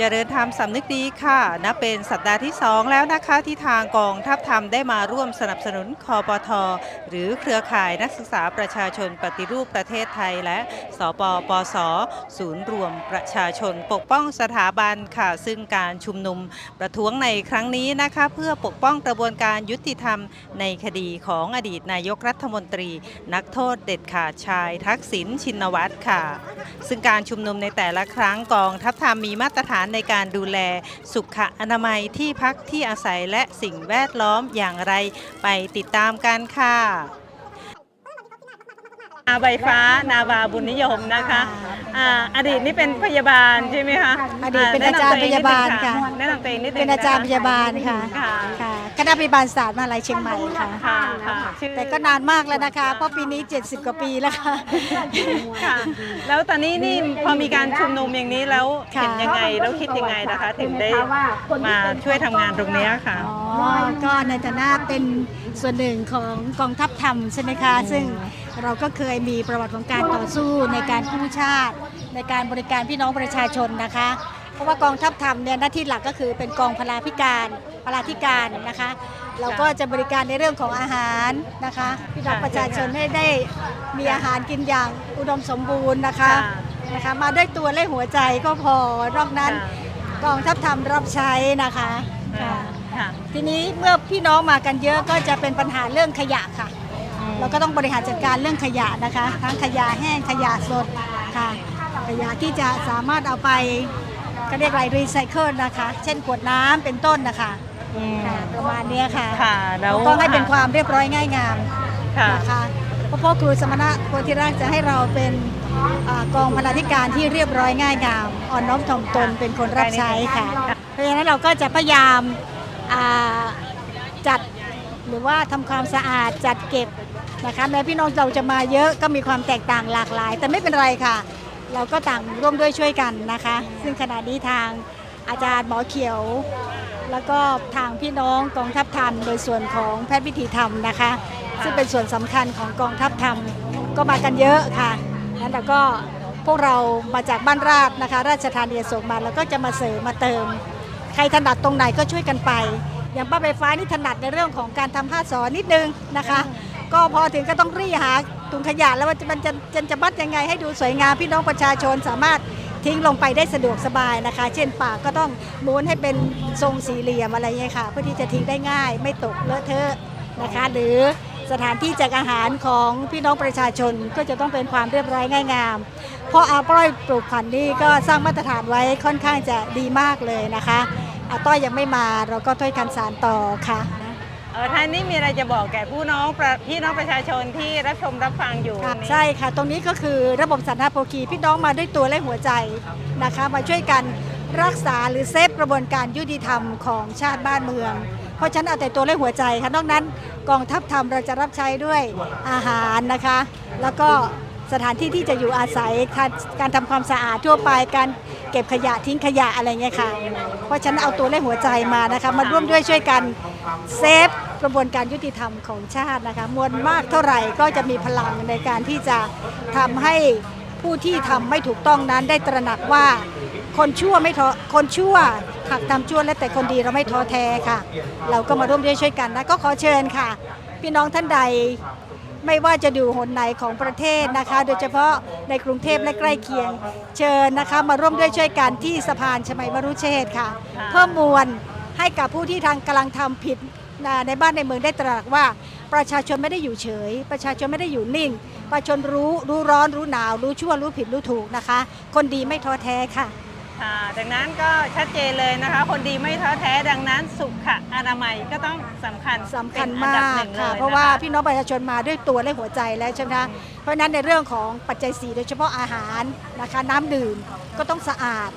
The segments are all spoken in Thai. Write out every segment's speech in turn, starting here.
เจริญธรรมสำนึกดีค่ะนับเป็นสัปดาห์ที่ 2 แล้วนะคะที่ทางกองทัพธรรมได้มาร่วมสนับสนุนคอปทหรือเครือข่ายนักศึกษาประชาชนปฏิรูปประเทศไทย และสปปส ศูนย์รวมประชาชนปกป้องสถาบันค่ะ ซึ่งการชุมนุมประท้วงในครั้งนี้นะคะ เพื่อปกป้องกระบวนการยุติธรรมในคดีของอดีตนายกรัฐมนตรี นักโทษเด็ดขาดชาย ทักษิณชินวัตรค่ะ ซึ่งการชุมนุมในแต่ละครั้งกองทัพธรรมมีมาตรฐานในการดูแลสุขอนามัยที่พักที่อาศัยและสิ่งแวดล้อมอย่างไร ไปติดตามกันค่ะ นาใบฟ้า นาวาบุญนิยมนะคะ อ่าอดีตนี่เป็นพยาบาลใช่ไหมคะอดีตเป็นอาจารย์พยาบาลค่ะ แนะนำตัวเองนิดนึงเป็นอาจารย์พยาบาลค่ะค่ะค่ะคณะพยาบาลศาสตร์มหาลัยเชียงใหม่ค่ะ ค่ะค่ะชื่อแต่ก็นานมากแล้วนะคะ เพราะปีนี้ 70 กว่าปีแล้วค่ะ ค่ะ แล้วตอนนี้นี่พอมีการชุมนุมอย่างนี้แล้วค่ะเห็นยังไงแล้วคิดยังไงนะคะ ถึงได้มาช่วยทำงานตรงเนี้ยค่ะ อ๋อ ก็ในฐานะเป็นส่วนหนึ่งของกองทัพธรรมใช่ไหมคะ ซึ่ง เราก็เคยมีประวัติของการต่อสู้ในการกู้ชาติ ในการบริการพี่น้องประชาชนนะคะ เพราะว่ากองทัพธรรมเนี่ยหน้าที่หลักก็คือเป็นกองพลาพิการพลาธิการนะคะ เราก็จะบริการในเรื่องของอาหารนะคะพี่น้องประชาชนให้ได้มีอาหารกินอย่างอุดมสมบูรณ์นะคะค่ะนะคะมาด้วยตัวและหัวใจก็พอนอกนั้นกองทัพธรรมรับใช้นะคะค่ะค่ะค่ะทีนี้เมื่อพี่น้องมากันเยอะก็จะเป็นปัญหาเรื่องขยะค่ะ เราก็ต้องบริหารจัดการเรื่องขยะนะคะ ทั้งขยะแห้งขยะสดค่ะ ขยะที่จะสามารถเอาไปก็เรียกอะไรรีไซเคิลนะคะ เช่นขวดน้ำเป็นต้นนะคะอืมค่ะประมาณเนี้ยค่ะค่ะแล้วก็ให้เป็นความเรียบร้อยง่ายงามค่ะนะคะเพราะพ่อครูสมณะโพธิราชจะให้เราเป็นอ่ากองพลาธิการที่เรียบร้อยง่ายงามอ่อนน้อมถ่อมตนเป็นคนรับใช้ค่ะ เพราะฉะนั้นเราก็จะพยายามอ่าจัดหรือว่าทำความสะอาดจัดเก็บ นะคะแม้พี่น้องเราจะมาเยอะก็มีความแตกต่างหลากหลาย แต่ไม่เป็นไรค่ะ เราก็ต่างร่วมด้วยช่วยกันนะคะ ซึ่งขณะนี้ทางอาจารย์หมอเขียว แล้วก็ทางพี่น้องกองทัพธรรมโดยส่วนของแพทย์วิถีธรรมนะคะ ซึ่งเป็นส่วนสำคัญของกองทัพธรรมก็มากันเยอะค่ะนั้นเราก็พวกเรามาจากบ้านราชนะคะ ราชธานีอโศกมาแล้วก็จะมาเสริมมาเติม ใครถนัดตรงไหนก็ช่วยกันไป อย่างป้าใบฟ้านี่ถนัดในเรื่องของการทำผ้าสอนนิดนึงนะคะ ก็พอถึงก็ต้องรีหาถุงขยะแล้วว่ามันจะจะจะมัดยังไงให้ดูสวยงามพี่น้องประชาชนสามารถทิ้งลงไปได้สะดวกสบายนะคะ เช่นปากก็ต้องม้วนให้เป็นทรงสี่เหลี่ยมอะไรเงี้ยค่ะ เพื่อที่จะทิ้งได้ง่าย ไม่ตกเลอะเทอะนะคะ หรือสถานที่แจกอาหารของพี่น้องประชาชนก็จะต้องเป็นความเรียบร้อยง่ายงาม เพราะอาต้อยปลูกผันนี่ก็สร้างมาตรฐานไว้ค่อนข้างจะดีมากเลยนะคะอาต้อยยังไม่มาเราก็ถ้อยกันสารต่อค่ะ ออท่านนี้มีอะไรจะบอกแก่ผู้น้องประพี่น้องประชาชนที่รับชมรับฟังอยู่ค่ะนี้ ใช่ค่ะ ตรงนี้ก็คือระบบสันทาโภคีพี่น้องมาด้วยตัวและหัวใจนะคะ มาช่วยกันรักษาหรือเซฟกระบวนการยุติธรรมของชาติบ้านเมือง เพราะฉะนันเอาแต่ตัวและหัวใจค่ะนอกนั้นกองทัพธรรมเราจะรับใช้ด้วยอาหารนะคะ แล้วก็สถานที่ที่จะอยู่อาศัยการการทำความสะอาดทั่วไปการเก็บขยะทิ้งขยะอะไรเงี้ยค่ะ เพราะฉะนันเอาตัวและหัวใจมานะคะ มาร่วมด้วยช่วยกัน เซฟกระบวนการยุติธรรมของชาตินะคะมวลมากเท่าไหร่ก็จะมีพลังในการที่จะทำให้ผู้ที่ทำไม่ถูกต้องนั้นได้ตระหนักว่าคนชั่วไม่ท้อคนชั่วหากทำชั่วและแต่คนดีเราไม่ท้อแท้ค่ะ เราก็มาร่วมด้วยช่วยกันนะก็ขอเชิญค่ะ พี่น้องท่านใดไม่ว่าจะดูหนไหนของประเทศนะคะ โดยเฉพาะในกรุงเทพและใกล้เคียง เชิญนะคะมาร่วมด้วยช่วยกันที่สะพานชมัยวรุเชษฐ์ค่ะ เพิ่มมวล ให้กับผู้ที่ทางกำลังทำผิดนะในบ้านในเมืองได้ตระหนักว่า ประชาชนไม่ได้อยู่เฉย ประชาชนไม่ได้อยู่นิ่ง ประชาชนรู้รู้ร้อนรู้หนาว รู้ชั่วรู้ผิดรู้ถูกนะคะ คนดีไม่ท้อแท้ค่ะค่ะดังนั้นก็ชัดเจนเลยนะคะ คนดีไม่ท้อแท้ดังนั้นสุขอนามัยก็ต้องสำคัญสำคัญเป็นอันมาดับกหนึ่งค่ะลยนเพราะว่าพี่น้องประชาชนมาด้วยตัวและหัวใจแล้วใช่ไหมคะเพราะฉะนั้นในเรื่องของปัจจัยสีโดยเฉพาะอาหารนะคะ น้ำดื่มก็ต้องสะอาด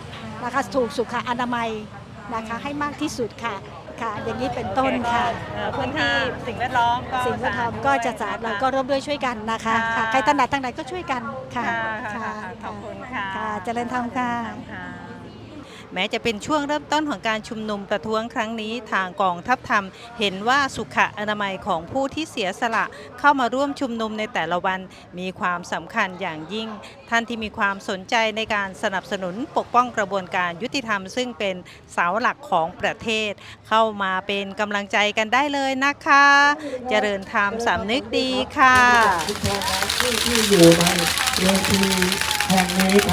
นะคะถูกสุขอนามัย นะคะให้มากที่สุดค่ะค่ะ อย่างนี้เป็นต้นค่ะเอ่อพื้นที่สิ่งแวดล้อมก็สิ่งแวดล้อมก็จะสะอาดเราก็ร่วมด้วยช่วยกันนะคะค่ะค่ะใครถนัดทางไหนก็ช่วยกันค่ะค่ะค่ะค่ะขอบคุณค่ะค่ะเจริญธรรมค่ะ ค่ะ แม้จะเป็นช่วงเริ่มต้นของการชุมนุมประท้วงครั้งนี้ทางกองทัพธรรม เห็นว่าสุขอนามัยของผู้ที่เสียสละเข้ามาร่วมชุมนุมในแต่ละวัน มีความสำคัญอย่างยิ่ง ท่านที่มีความสนใจในการสนับสนุนปกป้องกระบวนการยุติธรรม ซึ่งเป็นเสาหลักของประเทศ เข้ามาเป็นกำลังใจกันได้เลยนะคะ เจริญธรรมสำนึกดีค่ะที่อยู่ในเวทีแห่งนี้ครับ